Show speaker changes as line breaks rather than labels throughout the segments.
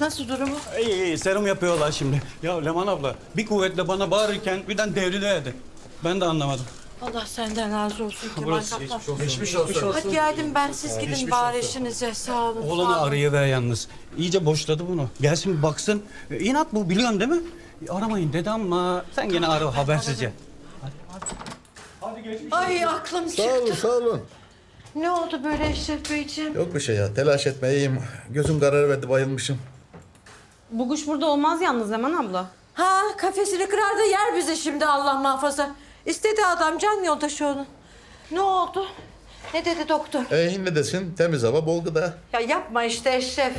Nasıl durumu?
İyi iyi serum yapıyorlar şimdi. Ya Leman abla bir kuvvetle bana bağırırken birden devrilerdi. Ben de anlamadım.
Allah senden razı olsun Kemal
Burası
Kaplan.
Geçmiş olsun.
Hadi geldim ben siz gidin bari işinize sağ olun. sağ
Oğlanı
olun.
arayıver yalnız. İyice boşladı bunu. Gelsin bir baksın. E, İnat bu biliyorsun değil mi? E, Aramayın dedi ama sen gene ara habersizce.
Ay aklım
Sağ olun,
çıktı.
sağ olun.
Ne oldu böyle Eşref Beyciğim?
Yok bir şey ya. Telaş etme iyiyim. Gözüm karar verdi bayılmışım.
Bu kuş burada olmaz yalnız Leman abla.
Ha kafesini kırar da yer bizi şimdi Allah muhafaza. İstedi adam can yoldaşı onun. Ne oldu? Ne dedi doktor?
E ne desin? Temiz hava bol gıda.
Ya yapma işte Eşref.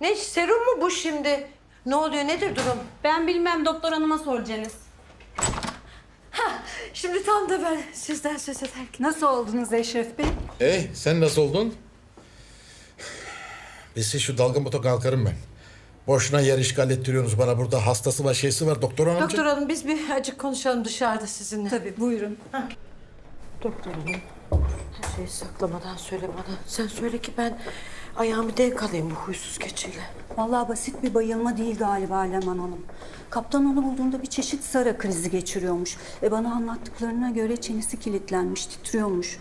Ne serum mu bu şimdi? Ne oluyor nedir durum?
Ben bilmem doktor hanıma soracaksınız.
Şimdi tam da ben sizden söz ederken.
Nasıl oldunuz Eşref Bey?
Ey sen nasıl oldun? Biz şu dalga moto kalkarım ben. Boşuna yer işgal ettiriyorsunuz bana burada. Hastası var, şeysi var. Doktor hanımcığım.
Doktor hanım biz bir acık konuşalım dışarıda sizinle.
Tabii buyurun.
Doktor hanım her şeyi saklamadan söyle bana. Sen söyle ki ben ayağımı denk alayım bu huysuz keçiyle.
Vallahi basit bir bayılma değil galiba Leman Hanım. Kaptan onu bulduğunda bir çeşit sara krizi geçiriyormuş. E bana anlattıklarına göre çenesi kilitlenmiş, titriyormuş.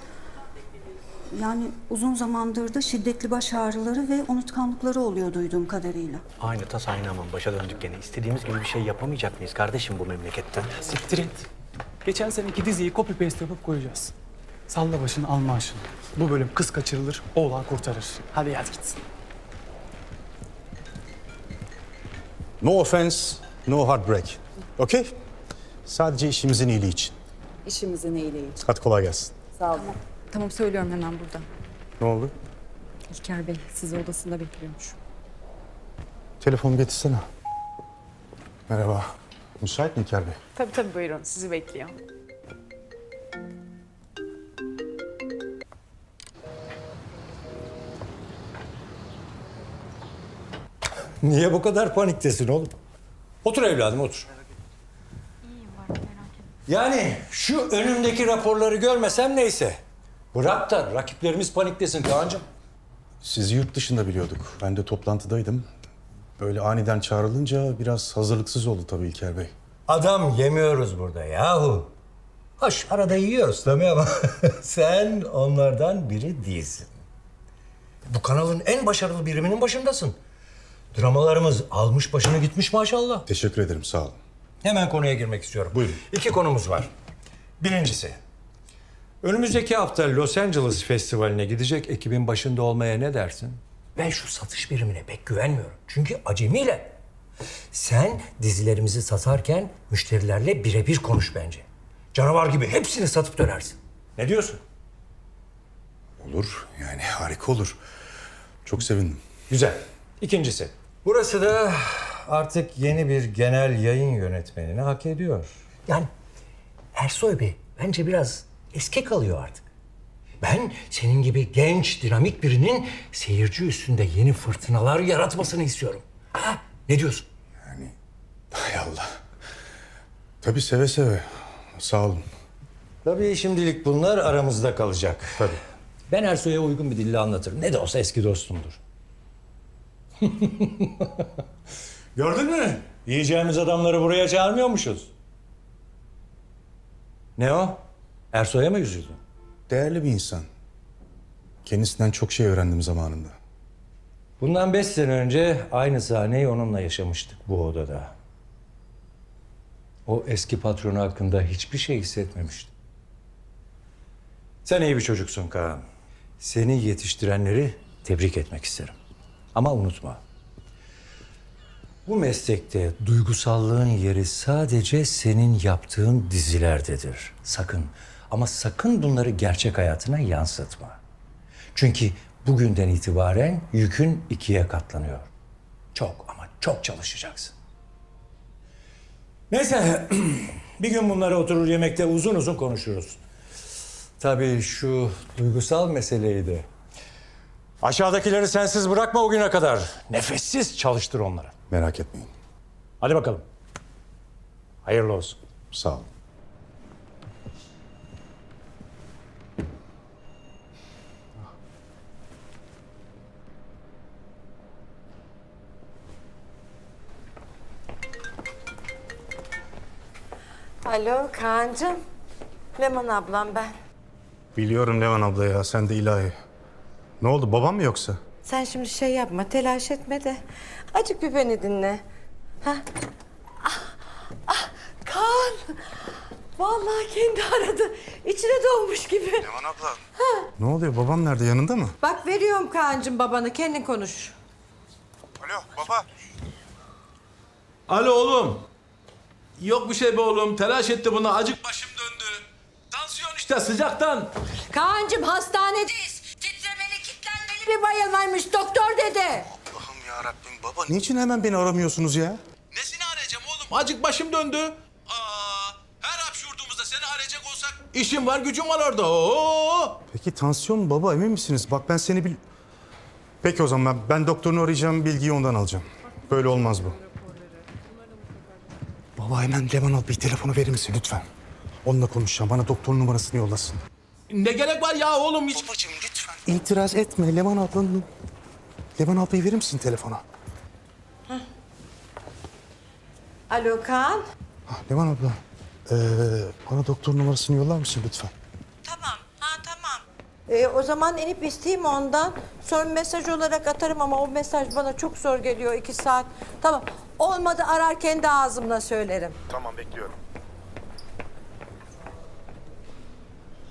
Yani uzun zamandır da şiddetli baş ağrıları ve unutkanlıkları oluyor duyduğum kadarıyla.
Aynı tas aynı aman başa döndük gene. İstediğimiz gibi bir şey yapamayacak mıyız kardeşim bu memlekette?
Siktir et. Geçen seneki diziyi copy paste yapıp koyacağız. Salla başını al maaşını. Bu bölüm kız kaçırılır, oğlan kurtarır. Hadi yaz gitsin.
No offense, no heartbreak. Okay? Sadece işimizin iyiliği için.
İşimizin iyiliği için.
Hadi kolay gelsin.
Sağ olun.
Tamam söylüyorum hemen burada.
Ne oldu?
İlker Bey sizi odasında bekliyormuş.
Telefonu getirsene. Merhaba. Müsait mi İlker Bey?
Tabii tabii buyurun sizi bekliyor.
Niye bu kadar paniktesin oğlum? Otur evladım otur. Yani şu önümdeki raporları görmesem neyse. Bırak da rakiplerimiz paniklesin Kaan'cığım.
Sizi yurt dışında biliyorduk. Ben de toplantıdaydım. Böyle aniden çağrılınca biraz hazırlıksız oldu tabii İlker Bey.
Adam yemiyoruz burada yahu. Hoş arada yiyoruz tabii ama sen onlardan biri değilsin. Bu kanalın en başarılı biriminin başındasın. Dramalarımız almış başını gitmiş maşallah.
Teşekkür ederim, sağ olun.
Hemen konuya girmek istiyorum.
Buyurun.
İki konumuz var. Birincisi, önümüzdeki hafta Los Angeles Festivali'ne gidecek ekibin başında olmaya ne dersin? Ben şu satış birimine pek güvenmiyorum. Çünkü acemiyle. Sen dizilerimizi satarken müşterilerle birebir konuş bence. Canavar gibi hepsini satıp dönersin. Ne diyorsun?
Olur, yani harika olur. Çok sevindim.
Güzel. İkincisi. Burası da artık yeni bir genel yayın yönetmenini hak ediyor. Yani Ersoy Bey bence biraz eski kalıyor artık. Ben senin gibi genç, dinamik birinin seyirci üstünde yeni fırtınalar yaratmasını istiyorum. Ha, ne diyorsun?
Hay Allah. Tabii seve seve. Sağ olun.
Tabii şimdilik bunlar aramızda kalacak.
Tabii.
Ben Ersoy'a uygun bir dille anlatırım. Ne de olsa eski dostumdur. Gördün mü? Yiyeceğimiz adamları buraya çağırmıyormuşuz. Ne o? Ersoy'a mı üzüldün?
Değerli bir insan. Kendisinden çok şey öğrendim zamanında.
Bundan beş sene önce aynı sahneyi onunla yaşamıştık bu odada. O eski patronu hakkında hiçbir şey hissetmemiştim. Sen iyi bir çocuksun Kaan. Seni yetiştirenleri tebrik etmek isterim. Ama unutma. Bu meslekte duygusallığın yeri sadece senin yaptığın dizilerdedir. Sakın ama sakın bunları gerçek hayatına yansıtma. Çünkü bugünden itibaren yükün ikiye katlanıyor. Çok ama çok çalışacaksın. Neyse bir gün bunları oturur yemekte uzun uzun konuşuruz. Tabii şu duygusal meseleyi de. Aşağıdakileri sensiz bırakma o güne kadar. Nefessiz çalıştır onları.
Merak etmeyin.
Hadi bakalım. Hayırlı olsun.
Sağ olun.
Alo Kaan'cığım. Leman ablam ben.
Biliyorum Levan abla ya sen de ilahi. Ne oldu babam mı yoksa?
Sen şimdi şey yapma, telaş etme de. Acık bir beni dinle. Ha? Ah, ah, Kaan. Vallahi kendi aradı. İçine doğmuş gibi.
Levan abla. Ne oluyor babam nerede yanında mı?
Bak veriyorum Kaan'cığım babanı, kendin konuş.
Alo baba.
Alo oğlum. Yok bir şey be oğlum. Telaş etti buna. Acık başım döndü. Tansiyon işte sıcaktan.
Kaan'cığım hastanedeyiz. Titremeli, kitlenmeli bir bayılmaymış. Doktor dedi.
Allah'ım ya Rabbim baba niçin hemen beni aramıyorsunuz ya?
Nesini arayacağım oğlum? Acık başım döndü. Aa, her hapşurduğumuzda seni arayacak olsak işim var gücüm var orada. Oo.
Peki tansiyon baba emin misiniz? Bak ben seni bil... Peki o zaman ben, ben doktorunu arayacağım bilgiyi ondan alacağım. Böyle olmaz bu. Baba hemen Levan al bir telefonu verir misin lütfen? Onunla konuşacağım. Bana doktorun numarasını yollasın.
Ne gerek var ya oğlum hiç.
Babacığım lütfen. İtiraz etme. Levan ablanın... Levan ablayı verir misin telefona?
Alo Kaan.
Ha, Levan abla. Ee, bana doktor numarasını yollar mısın lütfen?
Ee, o zaman inip isteyeyim ondan. Sonra mesaj olarak atarım ama o mesaj bana çok zor geliyor iki saat. Tamam. Olmadı arar kendi ağzımla söylerim.
Tamam bekliyorum.